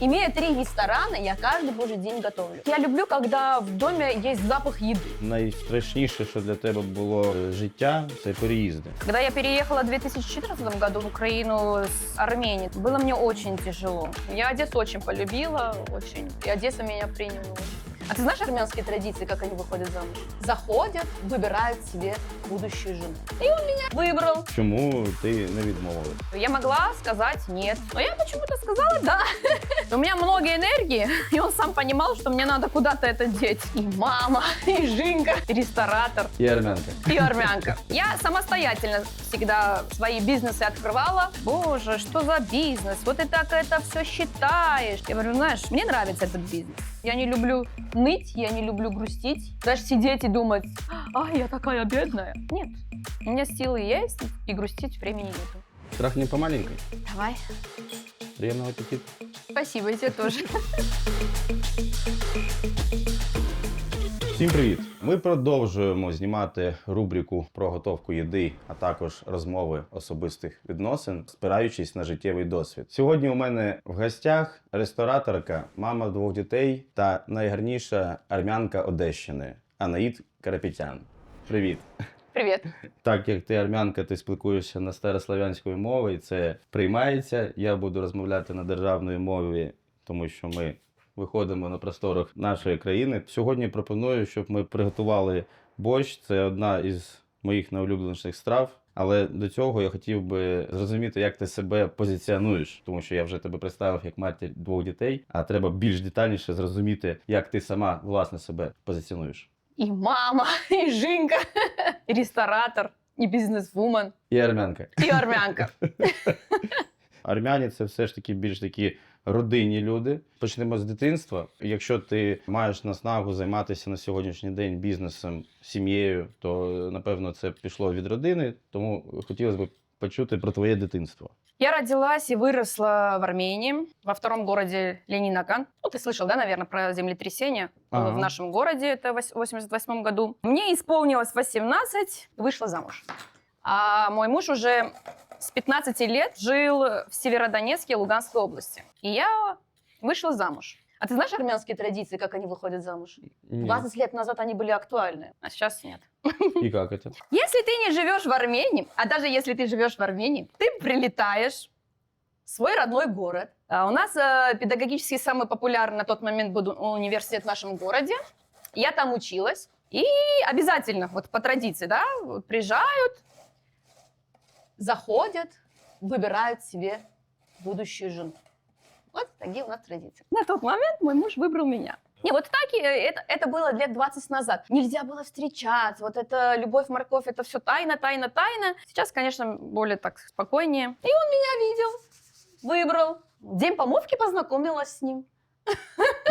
Имея три ресторана, я каждый божий день готовлю. Я люблю, когда в доме есть запах еды. Найстрашніше, що для тебе було е, життя, це переїзди. Когда я переехала в 2014 году в Украину с Армении, было мне очень тяжело. Я Одессу очень полюбила, очень. И Одесса меня приняла очень. А ты знаешь армянские традиции, как они выходят замуж? Заходят, выбирают себе будущую жену. И он меня выбрал. Чому ти не відмовилась? Я могла сказать нет, но я почему-то сказала да. У меня много энергии, и он сам понимал, что мне надо куда-то это деть. И мама, и Жинка, и ресторатор, І армянка. и армянка. Я самостоятельно всегда свои бизнесы открывала. Боже, что за бизнес? Вот ты так это все считаешь. Я говорю, знаешь, мне нравится этот бизнес. Я не люблю ныть, я не люблю грустить. Даже сидеть и думать, а, я такая бедная. Нет, у меня силы есть, и грустить времени нету. Трахні помаленький. Давай. Приємного апетиту. Спасибо, и тебе тоже. Всім привіт! Ми продовжуємо знімати рубрику про готовку їди, а також розмови особистих відносин, спираючись на життєвий досвід. Сьогодні у мене в гостях рестораторка, мама двох дітей та найгарніша армянка Одещини Анаїд Карапетян. Привіт! Привет. Так як ти армянка, ти спілкуєшся на старослов'янської мови, і це приймається. Я буду розмовляти на державної мові, тому що ми виходимо на просторах нашої країни. Сьогодні пропоную, щоб ми приготували борщ. Це одна із моїх найулюбленіших страв. Але до цього я хотів би зрозуміти, як ти себе позиціонуєш, тому що я вже тебе представив як матір двох дітей, а треба більш детальніше зрозуміти, як ти сама власне себе позиціонуєш. И мама, и Жинка, и ресторатор, и бизнесвумен, І армянка. и армянка. Армяні це все ж таки більш такі родинні люди. Почнемо з дитинства. Якщо ти маєш наснагу займатися на сьогоднішній день бізнесом, сім'єю, то напевно це пішло від родини. Тому хотілося б почути про твоє дитинство. Я родилась и выросла в Армении, во втором городе Ленинакан. Ну, ты слышал, да, наверное, про землетрясение Ага. в нашем городе, это в 88 году. Мне исполнилось 18, вышла замуж. А мой муж уже с 15 лет жил в Северодонецке, Луганской области. И я вышла замуж. А ты знаешь армянские традиции, как они выходят замуж? 20 лет назад они были актуальны, а сейчас нет. І як це? Если ты не живешь в Армении, а даже если ты живешь в Армении, ты прилетаешь в свой родной город. А у нас э, педагогически самый популярный на тот момент был университет в нашем городе. Я там училась. И обязательно, вот по традиции, да, приезжают, заходят, выбирают себе будущую жену. Вот такие у нас традиции. На тот момент мой муж выбрал меня. Не, вот так и это, это было лет 20 назад. Нельзя было встречаться, вот это любовь, морковь, это все тайна, тайна, тайна. Сейчас, конечно, более так спокойнее. И он меня видел, выбрал. В день помолвки познакомилась с ним.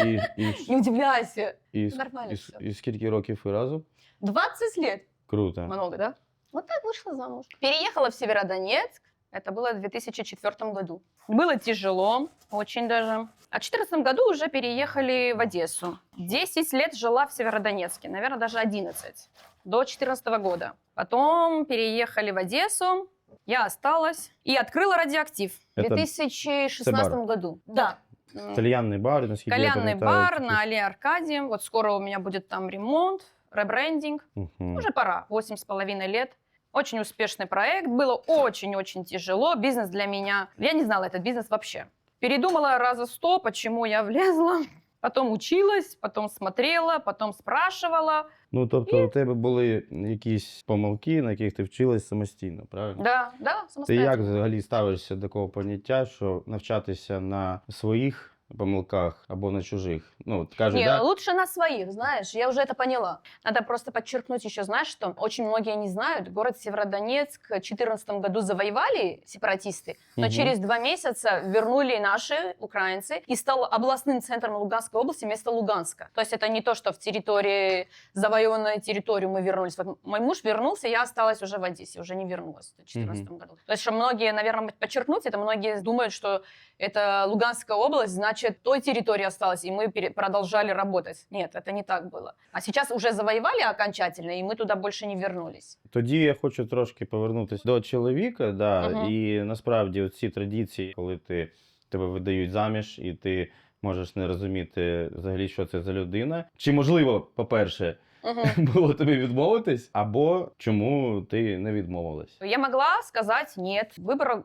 І, і, Не удивляйся, і, нормально і, всё. і скільки років ви разом? 20 лет. Круто. Много, да? Вот так вышла замуж. Переехала в Северодонецк. Это было в 2004 году. Было тяжело, очень даже. А в 2014 году уже переехали в Одессу. 10 лет жила в Северодонецке, наверное, даже 11, до 2014 года. Потом переехали в Одессу, я осталась и открыла радиоактив в Это 2016 бар? году. Да. М, Кальянний бар, я Кальянный бар на Аллее Аркадии. Вот скоро у меня будет там ремонт, ребрендинг. Мгм. Уже пора, восемь с половиной лет. Очень успешный проект, было очень-очень тяжело. Бизнес для меня, я не знала этот бизнес вообще. Передумала раза сто, почему я влезла. Потом училась, потом смотрела, потом спрашивала. Ну, тобто, у тебе були якісь помилки, на яких ти вчилась самостійно, правильно? Да, да, Ти самостоятельно. як взагалі ставишся до такого поняття, що навчатися на своїх помилках або на чужих? Ну, от кажуть, Не, да? лучше на своих, знаешь, я уже это поняла. Надо просто подчеркнуть еще, знаешь, что очень многие не знают, город Северодонецк в 2014 году завоевали сепаратисты, но Мгм. через два месяца вернули наши украинцы и стал областным центром Луганской области вместо Луганска. То есть это не то, что в территории, завоеванной территорию мы вернулись. Вот мой муж вернулся, я осталась уже в Одессе, уже не вернулась в 2014 году. То есть, что многие, наверное, подчеркнуть, это многие думают, что это Луганская область, значит, той территории осталось, и мы пере- продолжали работать. Нет, это не так было. А сейчас уже завоевали окончательно, и мы туда больше не вернулись. Тоді я хочу трошки повернутися до чоловіка. Да, Мгм. І насправді ці традиції, коли ти тебе видають заміж, і ти можеш не розуміти взагалі, що це за людина. Чи можливо, по-перше, Мгм. було тобі відмовитись, або чому ти не відмовилась? Я могла сказать нет. Выбор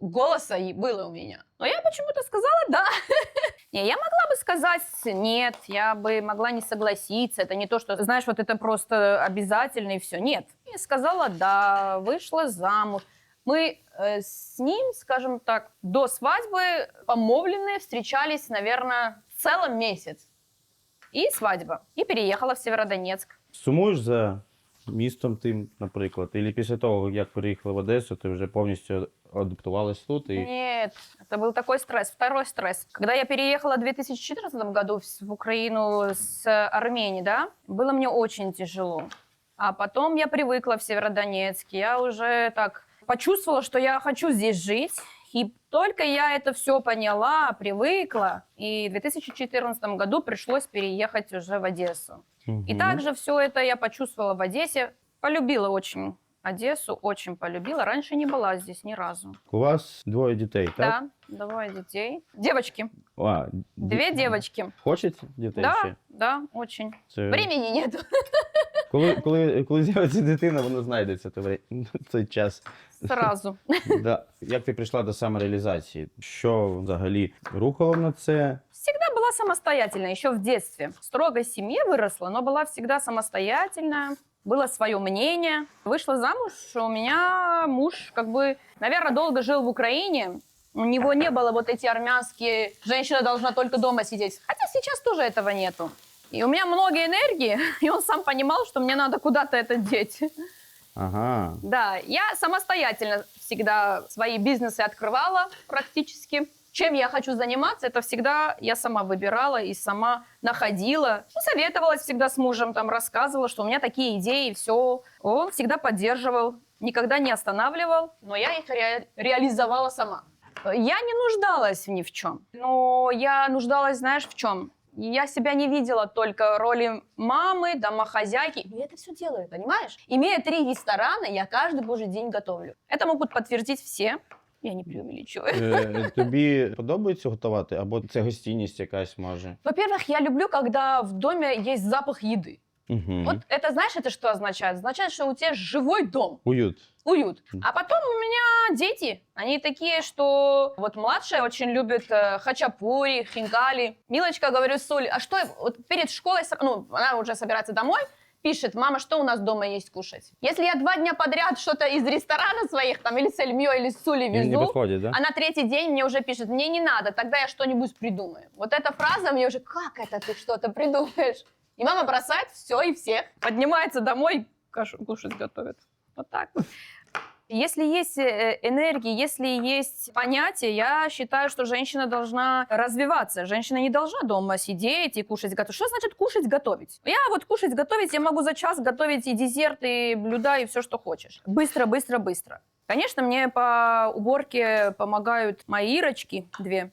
голоса и было у меня. Но я почему-то сказала да. Не, я могла бы сказать нет, я бы могла не согласиться. Это не то, что, знаешь, вот это просто обязательно и все. Нет. Я сказала да, вышла замуж. Мы э, с ним, скажем так, до свадьбы помолвленные встречались, наверное, целый месяц. И свадьба. И переехала в Северодонецк. Сумуєш за містом тим, наприклад, і після того, як переїхала в Одесу, ти вже повністю адаптувалась тут і. Нет, это был такой стресс, второй стресс. Когда я переехала в 2014 году в Украину с Армении, да, было мне очень тяжело. А потом я привыкла в Северодонецке, я уже так почувствовала, что я хочу здесь жить. И только я это все поняла, привыкла, и в 2014 году пришлось переехать уже в Одессу. И Мгм. также все это я почувствовала в Одессе. Полюбила очень Одессу, очень полюбила. Раньше не была здесь ни разу. У вас двоє дітей, так? Да, двое детей. Девочки. А, Две ді- девочки. Хочуть дітей Да, ще? да, очень. Це... Времени нет. Коли, коли, коли з'явиться дитина, воно знайдеться той варі- цей час. Сразу. Да. Як ти прийшла до самореалізації? Що взагалі рухало на це? Всегда была самостоятельная, еще в детстве. В строгой семье выросла, но была всегда самостоятельная. Было свое мнение. Вышла замуж, у меня муж как бы, наверное, долго жил в Украине. У него не было вот эти армянские «женщина должна только дома сидеть». Хотя сейчас тоже этого нету. И у меня много энергии, и он сам понимал, что мне надо куда-то это деть. Ага. Да, я самостоятельно всегда свои бизнесы открывала практически. Чем я хочу заниматься, это всегда я сама выбирала и сама находила. Ну, советовалась всегда с мужем, там рассказывала, что у меня такие идеи, все. Он всегда поддерживал, никогда не останавливал, но я их ре- реализовала сама. Я не нуждалась ни в чем, но я нуждалась, знаешь, в чем? Я себя не видела только роли мамы, домохозяйки. И это все делаю, понимаешь? Имея три ресторана, я каждый божий день готовлю. Это могут подтвердить все. Я не преувеличиваю. Е, тобі подобається готувати? Або це гостинність якась може? Во-первых, я люблю, когда в доме есть запах еды. Угу. Вот это знаешь, это что означает? Означает, что у тебя живой дом, Уют. уют. Мгм. А потом у меня дети, они такие, что вот младшая очень любит э, хачапури, хинкали. Милочка, говорю, Соль, а что вот перед школой, сра- ну, она уже собирается домой, пишет, мама, что у нас дома есть кушать? Если я два дня подряд что-то из ресторана своих, там, или с Эльмё, или с Сули Не, не везу, підходить, да? а на третий день мне уже пишет, мне не надо, тогда я что-нибудь придумаю. Вот эта фраза мне уже, как это ты что-то придумаешь? И мама бросает все и всех. Поднимается домой, кашу кушать готовит. Вот так. Если есть э, энергия, если есть понятие, я считаю, что женщина должна развиваться. Женщина не должна дома сидеть и кушать готовить. Что значит кушать готовить? Я вот кушать готовить, я могу за час готовить и десерт, и блюда, и все, что хочешь. Быстро, быстро, быстро. Конечно, мне по уборке помогают мои Ирочки, две.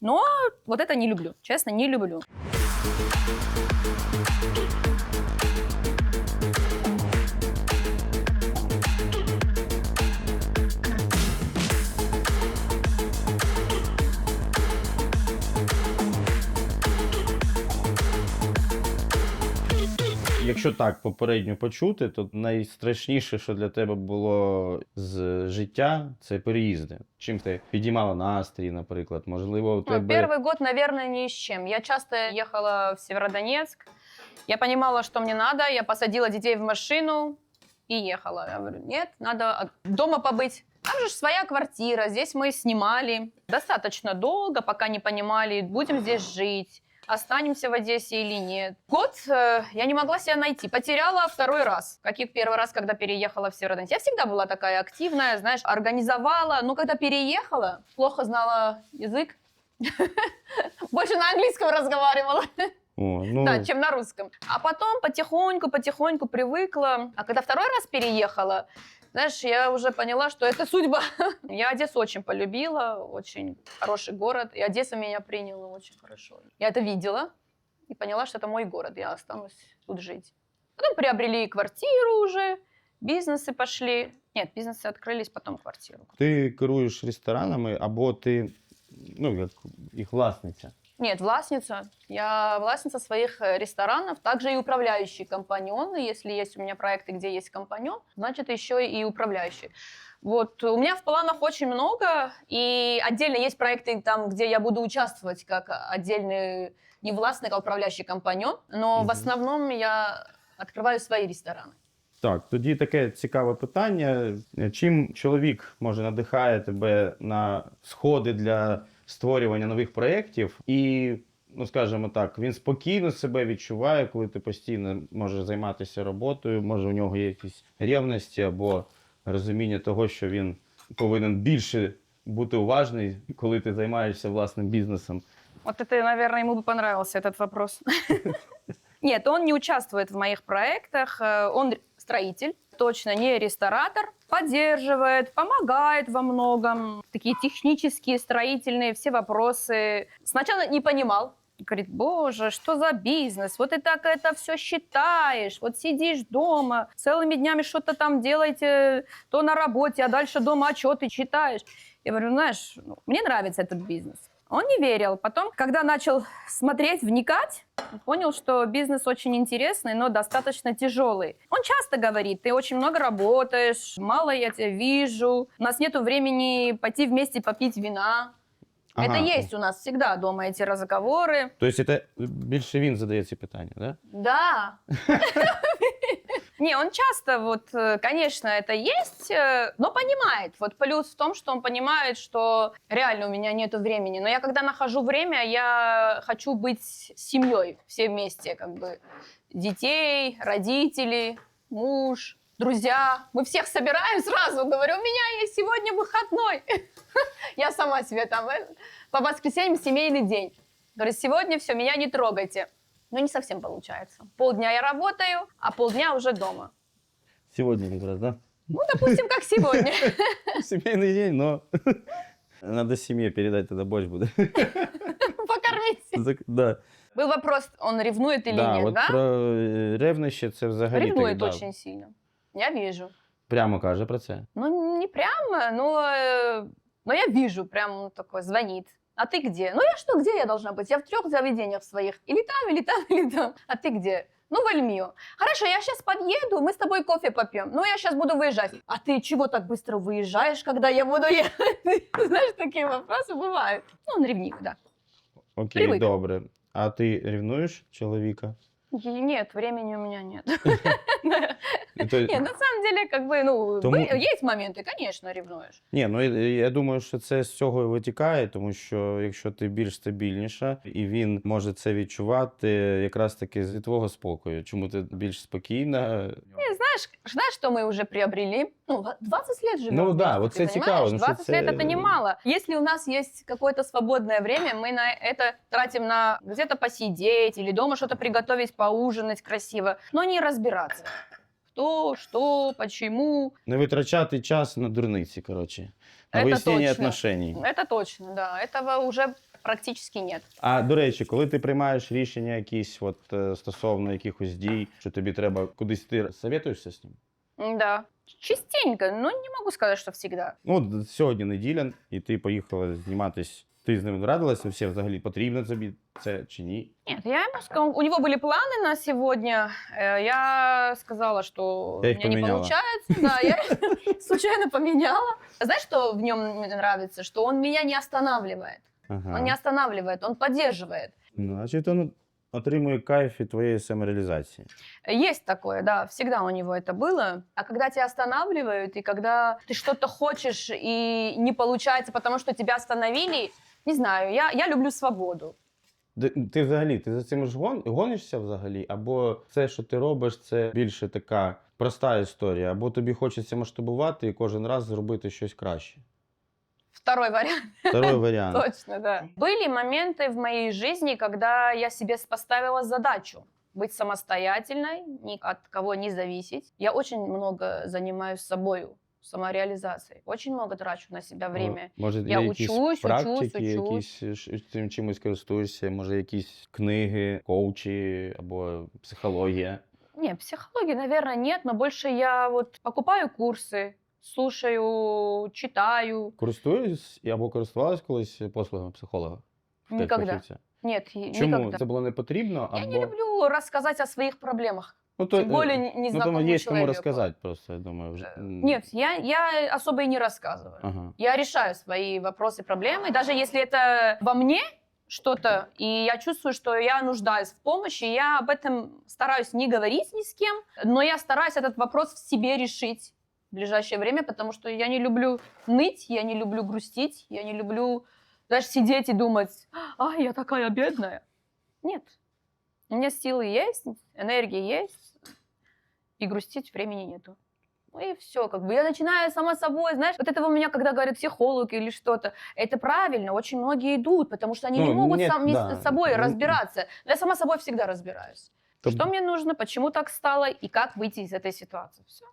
Но вот это не люблю. Честно, не люблю. Якщо так попередньо почути, то найстрашніше, що для тебе було з життя, це переїзди. Чим ти підіймала настрій, наприклад? Можливо, у Ну, тебе Первый год, наверное, ни с чем. Я часто ехала в Северодонецк. Я понимала, что мне надо. Я посадила детей в машину и ехала. Я говорю, нет, надо от- дома побыть. Там же ж своя квартира, здесь мы снимали. Достаточно долго, пока не понимали, будем здесь жить, останемся в Одессе или нет. Год э, я не могла себя найти. Потеряла второй раз, как и в первый раз, когда переехала в Северодонецк. Я всегда была такая активная, знаешь, организовала. Но когда переехала, плохо знала язык. Больше на английском разговаривала, О, ну, да, чем на русском. А потом потихоньку, потихоньку привыкла. А когда второй раз переехала, знаешь, я уже поняла, что это судьба. Я Одессу очень полюбила, очень хороший город, и Одесса меня приняла очень хорошо. Я это видела и поняла, что это мой город, я останусь тут жить. Потом приобрели квартиру уже, бизнесы пошли. Нет, бизнесы открылись, потом квартиру. ти керуєш ресторанами, або ти ну, як їх власниця. Нет, властница. Я властница своих э, ресторанов, также и управляющий компаньон. И Если есть у меня проекты, где есть компаньон, значит еще и управляющий. Вот у меня в планах очень много, и отдельно есть проекты там, где я буду участвовать как отдельный не властник, а управляющий компаньон. Но в Мгм. основном я открываю свои рестораны. Так, тоді таке цікаве питання. Чим чоловік може надихає тебе на сходи для створювання нових проєктів? І, ну скажімо так, він спокійно себе відчуває, коли ти постійно можеш займатися роботою, може у нього є якісь рівності або розуміння того, що він повинен більше бути уважний, коли ти займаєшся власним бізнесом. Вот это, наверное, ему бы понравился этот вопрос. Нет, он не участвует в моих проектах. э, Он р- строитель, точно не ресторатор. Поддерживает, помогает во многом. Такие технические, строительные все вопросы. Сначала не понимал. Говорит, боже, что за бизнес? Вот ты так это все считаешь. Вот сидишь дома, целыми днями что-то там делаете, то на работе, а дальше дома отчеты читаешь. Я говорю, знаешь, ну, мне нравится этот бизнес. Он не верил. Потом, когда начал смотреть, вникать, понял, что бизнес очень интересный, но достаточно тяжелый. Он часто говорит, ты очень много работаешь, мало я тебя вижу, у нас нет времени пойти вместе попить вина. Это Ага. есть у нас всегда дома эти разговоры. Тобто це більше він задає ці питання, да? Да. Не, он часто, вот, э, конечно, это есть, э, но понимает. Вот плюс в том, что он понимает, что реально у меня нет времени. Но я когда нахожу время, я хочу быть семьей, все вместе, как бы. Детей, родители, муж, друзья. Мы всех собираем сразу. Говорю, у меня есть сегодня выходной. Я сама себе там э, по воскресеньям семейный день. Говорю, сегодня все, меня не трогайте Но не совсем получается. Полдня я работаю, а полдня уже дома. Сьогодні якраз, да? Ну, допустим, как сегодня. Сімейний день, но надо семье передать, тогда борщ буде. Покормить. Зак- Да, Был вопрос, он ревнует или да, нет, от да? про е, ревнище це взагалі Ревнует так, да, очень сильно. Я вижу. прямо каже про це. Ну, не прямо, но, э, но я вижу, прям он такой звонит. А ты где? Ну, я что, где я должна быть? Я в трех заведениях своих. Или там, или там, или там. А ты где? Ну, в Альмио. Хорошо, я сейчас подъеду, мы с тобой кофе попьем. Ну, я сейчас буду выезжать. А ты чего так быстро выезжаешь, когда я буду ехать? Знаешь, такие вопросы бывают. Ну, он ревнивый, да. Окей, добре. А ти ревнуєш чоловіка? И Нет, времени у меня нет. І то- Нет, на самом деле, как бы, ну, Тому- вы- есть моменты, конечно, ревнуешь. Ні, ну я- я думаю, що це з цього і витікає, тому що якщо ти більш стабільніша, і він може це відчувати якраз таки з твого спокою. Чому ти більш спокійна? Не, Знаешь, знаешь, что мы уже приобрели? Ну, ва- 20 лет живем Ну да, вот ты это цікаво, ну, что 20 лет це- это немало. Если у нас есть какое-то свободное время, мы на это тратим на где-то посидеть или дома что-то приготовить, поужинать красиво, но не разбираться. Кто, что, почему. Не витрачати час на дурниці, коротше. На Це вияснення точно. отношеній. Это точно, да. Этого уже практически нет. А до речі, коли ти приймаєш рішення якісь от, е, стосовно якихось дій, що тобі треба кудись ти советуєшся з ним? Да. Частенько, но не могу сказать, что всегда. Ну, от сьогодні неділя, і ти поїхала зніматись. Ти з ним радилася, все взагалі потрібно тобі це чи ні? Нет, я ему сказала, у него были планы на сегодня. Э, Я сказала, что Я у их меня не поменяла. получается. Да, я случайно поменяла. Знаешь, что в нем мне нравится? Что он меня не останавливает. Ага. Он не останавливает, он поддерживает. Значить, він отримує кайф від твоєї самореалізації. Есть такое, да, всегда у него это было. А когда тебя останавливают, и когда ты что-то хочешь, и не получается, потому что тебя остановили, не знаю, я, я люблю свободу. Де- Ти взагалі, ти за цим ж гон, гонишся взагалі? Або це, що ти робиш, це більше така проста історія, або тобі хочеться масштабувати і кожен раз зробити щось краще. Второй вариант. Второй варіант. Точно, да. Были моменты в моей жизни, когда я себе поставила задачу быть самостоятельной, ни от кого не зависеть. Я очень много занимаюсь собою, Самореализацией. Очень много трачу на себя время. Може, Я якісь учусь, практики, учусь, учусь. якісь е, цим чимось користуєшся, може, якісь книги, коучі або психологія. Не, психологии, наверное, нет, но больше я вот покупаю курсы, слушаю, читаю. Користуюсь або користувалась колись послугами психолога? Никогда. Нет, Чому никогда. це було не потрібно? Я не люблю рассказать о своих проблемах. Ну, то, Тем более е, не- ну, незнакомому тому є кому человеку. розказати просто, я думаю. Вже. Э, Нет, я, я особо и не рассказываю. Ага. Я решаю свои вопросы, проблемы. Даже если это во мне что-то, и я чувствую, что я нуждаюсь в помощи, я об этом стараюсь не говорить ни с кем, но я стараюсь этот вопрос в себе решить в ближайшее время, потому что я не люблю ныть, я не люблю грустить, я не люблю даже сидеть и думать, ай, я такая бедная. Нет. У меня силы есть, энергия есть, и грустить времени нету. Ну и все, как бы я начинаю сама собой, знаешь, вот этого у меня, когда говорят психолог или что-то, это правильно, очень многие идут, потому что они не Ну, могут нет, сами да. с собой Ну, разбираться. Но я сама собой всегда разбираюсь. Тоб- Что мне нужно, почему так стало и как выйти из этой ситуации. Все.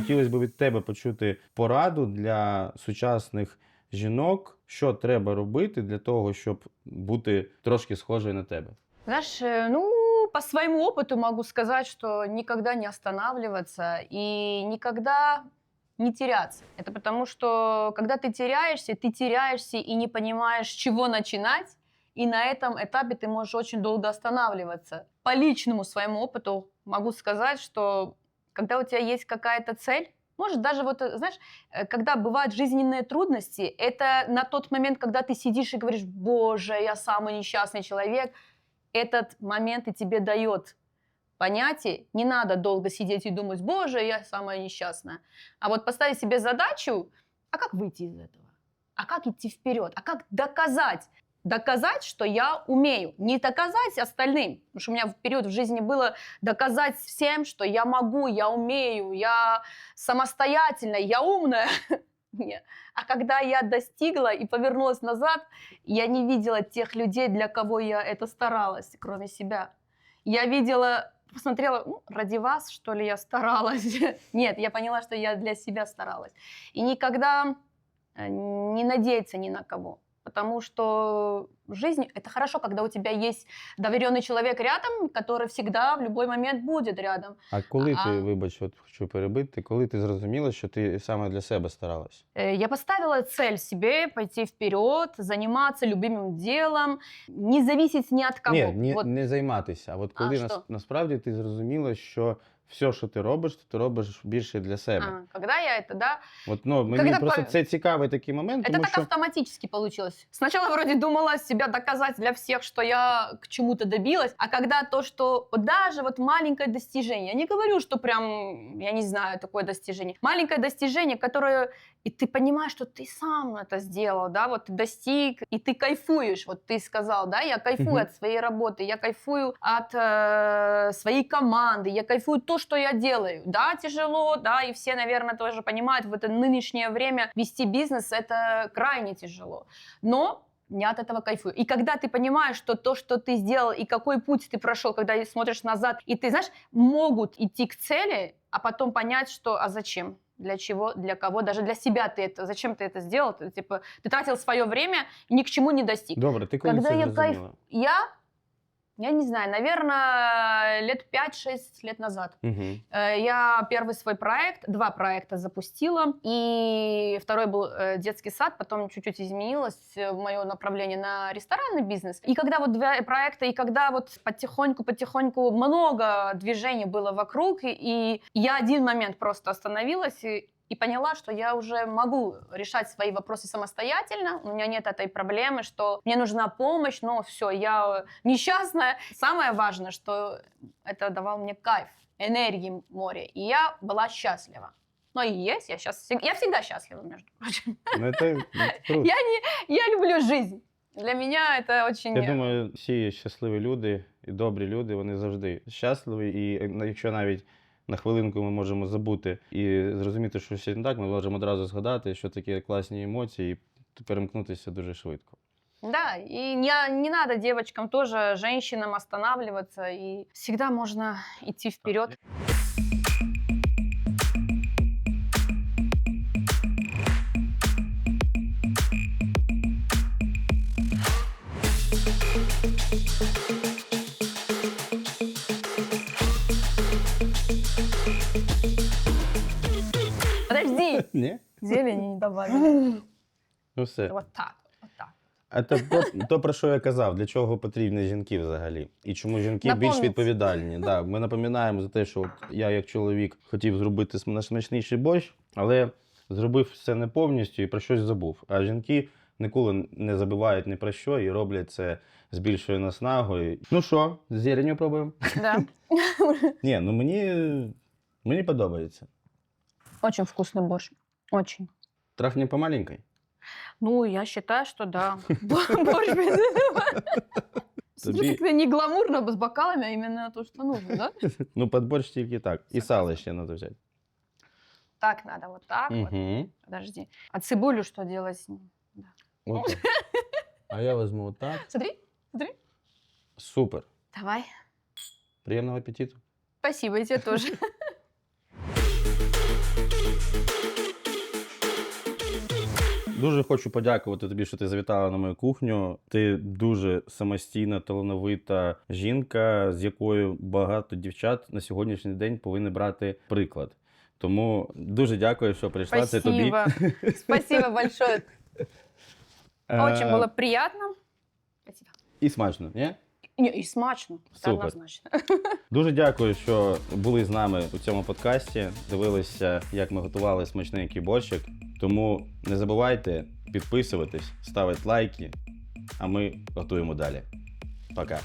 Хотілося б від тебе почути пораду для сучасних жінок, що треба робити для того, щоб бути трошки схожою на тебе. Знаешь, э, ну, по своему опыту могу сказать, что никогда не останавливаться и никогда не теряться. Это потому, что когда ты теряешься, ты теряешься и не понимаешь, с чего начинать, и на этом этапе ты можешь очень долго останавливаться. По личному своему опыту могу сказать, что когда у тебя есть какая-то цель, может, даже вот, э, знаешь, э, когда бывают жизненные трудности, это на тот момент, когда ты сидишь и говоришь, боже, я самый несчастный человек, этот момент и тебе дает понятие, не надо долго сидеть и думать, боже, я самая несчастная. А вот поставить себе задачу, а как выйти из этого? А как идти вперед? А как доказать? Доказать, что я умею. Не доказать остальным. Потому что у меня в период в жизни было доказать всем, что я могу, я умею, я самостоятельная, я умная. Нет. А когда я достигла и повернулась назад, я не видела тех людей, для кого я это старалась, кроме себя. Я видела, посмотрела, ну, ради вас, что ли, я старалась. Нет, я поняла, что я для себя старалась. И никогда э, не надеяться ни на кого Потому что жизнь это хорошо, когда у тебя есть доверенный человек рядом, который всегда в любой момент будет рядом. А коли А- ти, вибач, от хочу перебити, коли ти зрозуміла, що ти саме для себе старалась? Э, Я поставила цель себе пойти вперед, заниматься любимым делом, не зависеть ни от кого. Ні, не, Вот. не займатися. А от А коли що? нас, насправді ти зрозуміла, що все, що ти робиш, то ти робиш більше для себе. А, когда я это, да, От ну мені Когда просто по- це цікавий такий момент, это тому так що автоматически получилось. Сначала вроде думала себя доказать для всех, что я к чему-то добилась, а когда то, что вот даже вот маленькое достижение, я не говорю, что прям, я не знаю, такое достижение, маленькое достижение, которое, и ты понимаешь, что ты сам это сделал, да, вот ты достиг, и ты кайфуешь, вот ты сказал, да, я кайфую Мгм. от своей работы, я кайфую от э, своей команды, я кайфую то, что я делаю, да, тяжело, да, и все, наверное, тоже понимают, в это нынешнее время вести бизнес это крайне тяжело, но я от этого кайфую. И когда ты понимаешь, что то, что ты сделал, и какой путь ты прошел, когда смотришь назад, и ты, знаешь, могут идти к цели, а потом понять, что, а зачем? Для чего, для кого, даже для себя ты это, зачем ты это сделал? Ты, типа, ты тратил свое время, и ни к чему не достиг. ти коли Когда я кайф- Я, я не знаю, наверное, лет 5-6 лет назад. Угу. Э, Я первый свой проект, два проекта запустила, и второй был э, детский сад, потом чуть-чуть изменилось мое направление на ресторанный бизнес. И когда вот два проекта, и когда вот потихоньку-потихоньку много движений было вокруг, и, и я один момент просто остановилась и, и поняла, что я уже могу решать свои вопросы самостоятельно, у меня нет этой проблемы, что мне нужна помощь, но все, я несчастная. Самое важное, что это давал мне кайф, энергии море, и я была счастлива. Но и есть, я сейчас, я всегда счастлива, между прочим. Ну, це, ну, це круто. Я, не, я люблю жизнь. Для меня это очень... Я думаю, всі щасливі люди і добрі люди, вони завжди щасливі. І е, якщо навіть на хвилинку ми можемо забути і зрозуміти, що щось не так, ми можемо одразу згадати, що таке класні емоції, і перемкнутися дуже швидко. Да, и не, не надо девочкам тоже, женщинам останавливаться, и всегда можно идти вперед. Зелени не добавили. Ну все. Вот так, вот так. А то, то, то, про що я казав, для чого потрібні жінки взагалі? І чому жінки більш відповідальні? Да, ми напоминаємо за те, що от я, як чоловік, хотів зробити см- найсмачніший борщ, але зробив все не повністю і про щось забув. А жінки ніколи не забувають ні про що і роблять це з більшою наснагою. Ну що, з зеленню пробуємо? Да. Ні, ну мені, мені подобається. Очень вкусный борщ. Очень. Трахні по маленькой. Ну, я считаю, что да. Борщ без этого. Смотри, Тобі- как-то не гламурно, с бокалами, а именно то, что нужно, да? Ну, під борщ тільки так. І Согласна. сало ще треба взяти. Так надо, вот так вот. Угу. Подожди. А цибулю что делать с ним? Вот так. А я возьму вот так. Смотри. Супер. Давай. Приємного апетиту. Спасибо, и тебе тоже. Дуже хочу подякувати тобі, що ти завітала на мою кухню. Ти дуже самостійна, талановита жінка, з якою багато дівчат на сьогоднішній день повинні брати приклад. Тому дуже дякую, що прийшла. Це тобі. Спасибо. Спасибо большое. Очень було было приятно. Спасибо. І смачно, ні? Не, і смачно. Супер. однозначно. Дуже дякую, що були з нами у цьому подкасті. Дивилися, як ми готували смачненький борщик. Тому не забувайте підписуватись, ставити лайки, а ми готуємо далі. Пока.